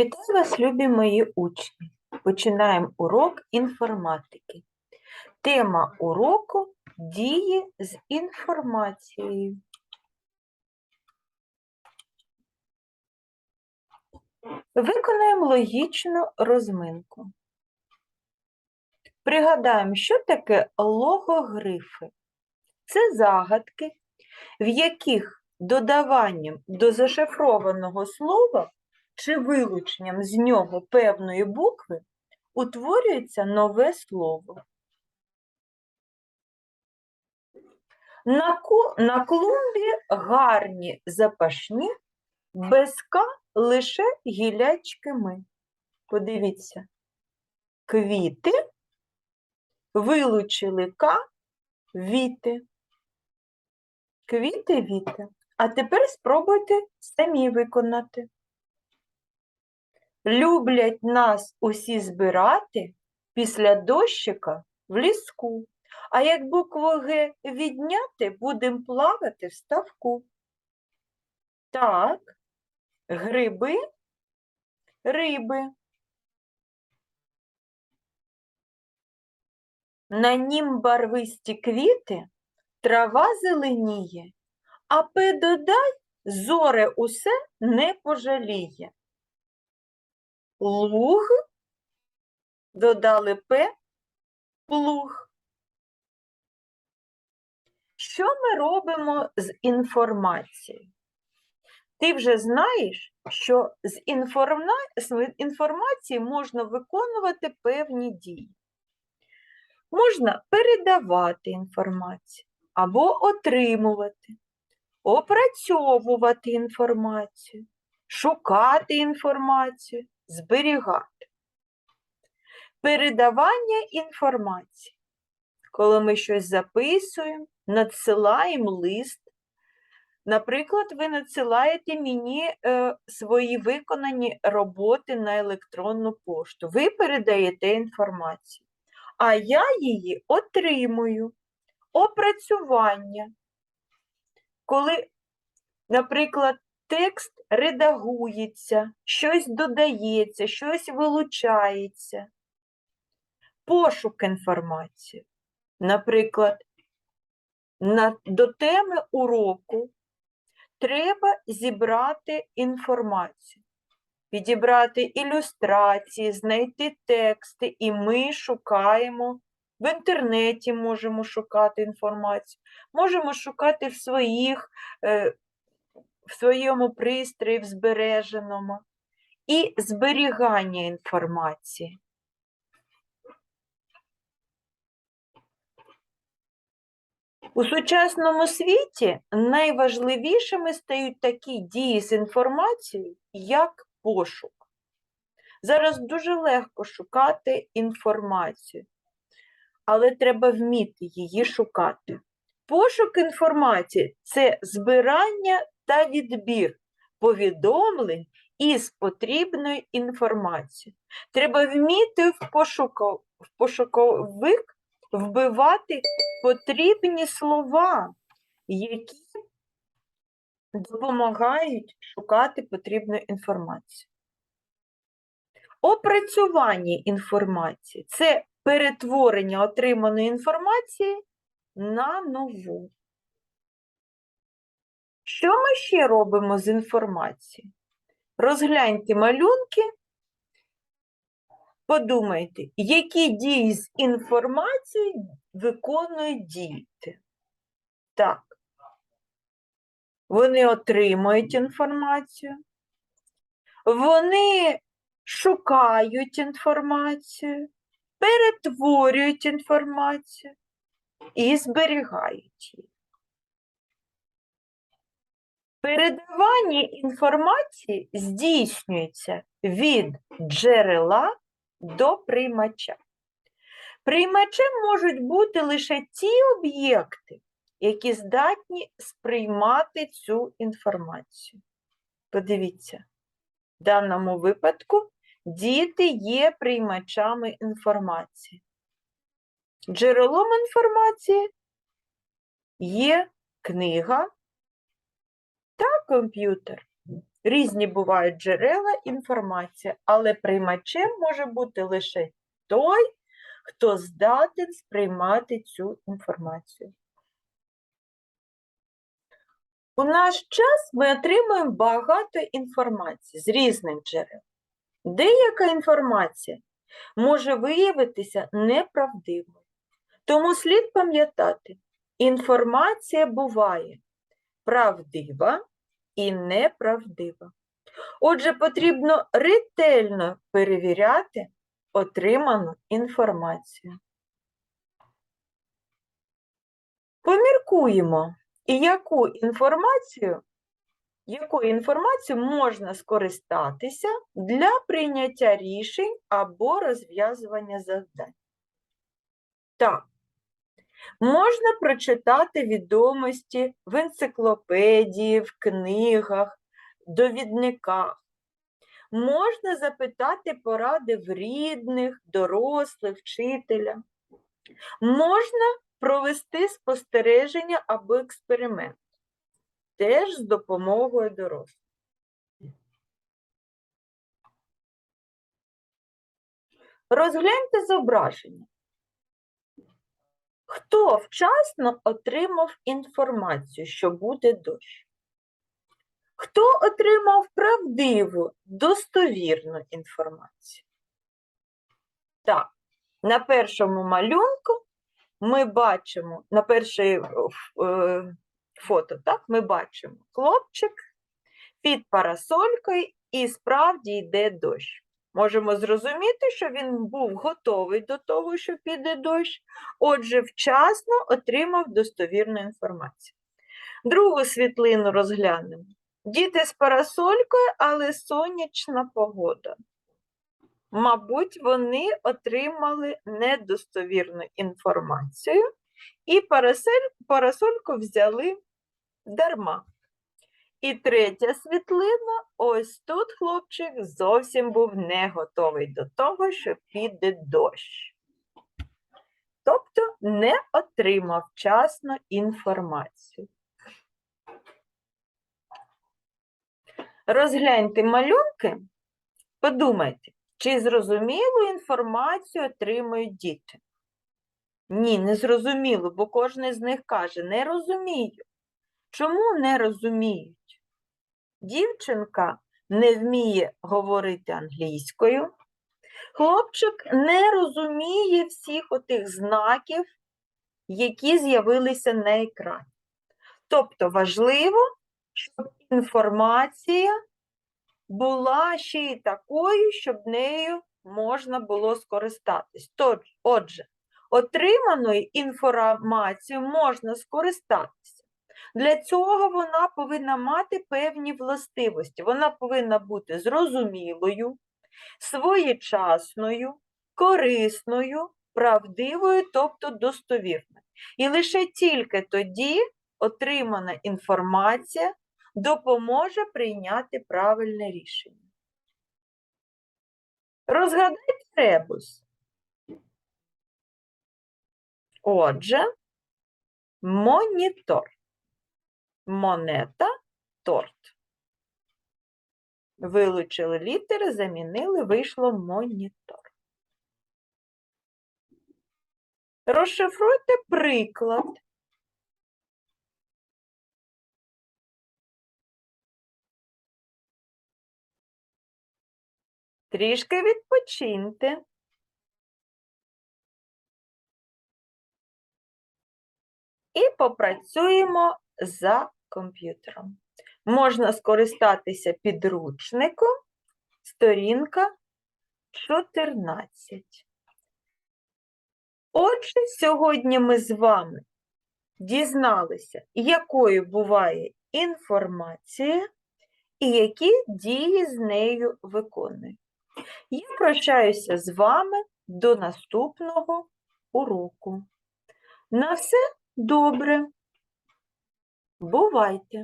Вітаю вас, любі мої учні! Починаємо урок інформатики. Тема уроку дії з інформацією. Виконаємо логічну розминку. Пригадаємо, що таке логогрифи. Це загадки, в яких додаванням до зашифрованого слова чи вилученням з нього певної букви утворюється нове слово. На, клумбі гарні запашні, без К лише гілячки ми. Подивіться, квіти вилучили К віти. Квіти віти. А тепер спробуйте самі виконати. Люблять нас усі збирати після дощика в ліску. А як букву Г відняти, будемо плавати в ставку. Так, гриби, риби. На нім барвисті квіти, трава зеленіє, а пи додай, зоре усе не пожаліє. Луг, додали П, плуг. Що ми робимо з інформацією? Ти вже знаєш, що з інформа- з інформації можна виконувати певні дії. Можна передавати інформацію або отримувати, опрацьовувати інформацію, шукати інформацію, зберігати. Передавання інформації. Коли ми щось записуємо, надсилаємо лист. Наприклад, ви надсилаєте мені е, свої виконані роботи на електронну пошту. Ви передаєте інформацію, а я її отримую. Опрацювання. Коли, наприклад, текст редагується, щось додається, щось вилучається. Пошук інформації. Наприклад, на, до теми уроку треба зібрати інформацію, підібрати ілюстрації, знайти тексти, і ми шукаємо. В інтернеті можемо шукати інформацію, можемо шукати в своїх, е, в своєму пристрої, в збереженому. І зберігання інформації. У сучасному світі найважливішими стають такі дії з інформацією, як пошук. Зараз дуже легко шукати інформацію, але треба вміти її шукати. Пошук інформації це збирання та відбір повідомлень із потрібною інформацією. Треба вміти в, пошуко- в пошуковик вбивати потрібні слова, які допомагають шукати потрібну інформацію. Опрацювання інформації це перетворення отриманої інформації на нову. Що ми ще робимо з інформацією? Розгляньте малюнки, подумайте, які дії з інформацією виконують діти. Так. Вони отримують інформацію, вони шукають інформацію, перетворюють інформацію і зберігають її. Передавання інформації здійснюється від джерела до приймача. Приймачем можуть бути лише ті об'єкти, які здатні сприймати цю інформацію. Подивіться, в даному випадку діти є приймачами інформації. Джерелом інформації є книга та комп'ютер. Різні бувають джерела інформації, але приймачем може бути лише той, хто здатен сприймати цю інформацію. У наш час ми отримуємо багато інформації з різних джерел. Деяка інформація може виявитися неправдивою. Тому слід пам'ятати, інформація буває правдива і неправдива. Отже, потрібно ретельно перевіряти отриману інформацію. Поміркуємо, і яку інформацію, якою інформацією можна скористатися для прийняття рішень або розв'язування завдань. Так, можна прочитати відомості в енциклопедії, в книгах, довідниках. Можна запитати поради в рідних, дорослих, вчителя. Можна провести спостереження або експеримент, теж з допомогою дорослих. Розгляньте зображення. Хто вчасно отримав інформацію, що буде дощ? Хто отримав правдиву, достовірну інформацію? Так, на першому малюнку ми бачимо, на перше е, е, фото, так, ми бачимо хлопчик під парасолькою і справді йде дощ. Можемо зрозуміти, що він був готовий до того, що піде дощ, отже, вчасно отримав достовірну інформацію. Другу світлину розглянемо. Діти з парасолькою, але сонячна погода. Мабуть, вони отримали недостовірну інформацію і парасель- парасольку взяли дарма. І третя світлина, ось тут хлопчик зовсім був не готовий до того, що піде дощ. Тобто не отримав вчасно інформацію. Розгляньте малюнки, подумайте, чи зрозумілу інформацію отримують діти? Ні, не зрозуміло, бо кожен з них каже, не розумію. Чому не розуміють? Дівчинка не вміє говорити англійською, хлопчик не розуміє всіх отих знаків, які з'явилися на екрані. Тобто важливо, щоб інформація була ще й такою, щоб нею можна було скористатись. Отже, отриманою інформацією можна скористатися. Для цього вона повинна мати певні властивості. Вона повинна бути зрозумілою, своєчасною, корисною, правдивою, тобто достовірною. І лише тільки тоді отримана інформація допоможе прийняти правильне рішення. Розгадайте ребус. Отже, монітор. Монета, торт. Вилучили літери, замінили, вийшло монітор. Розшифруйте приклад. Трішки відпочиньте. І попрацюємо за комп'ютером. Можна скористатися підручником, сторінка 14. Отже, сьогодні ми з вами дізналися, якою буває інформація і які дії з нею виконує. Я прощаюся з вами до наступного уроку. На все добре. Бувайте!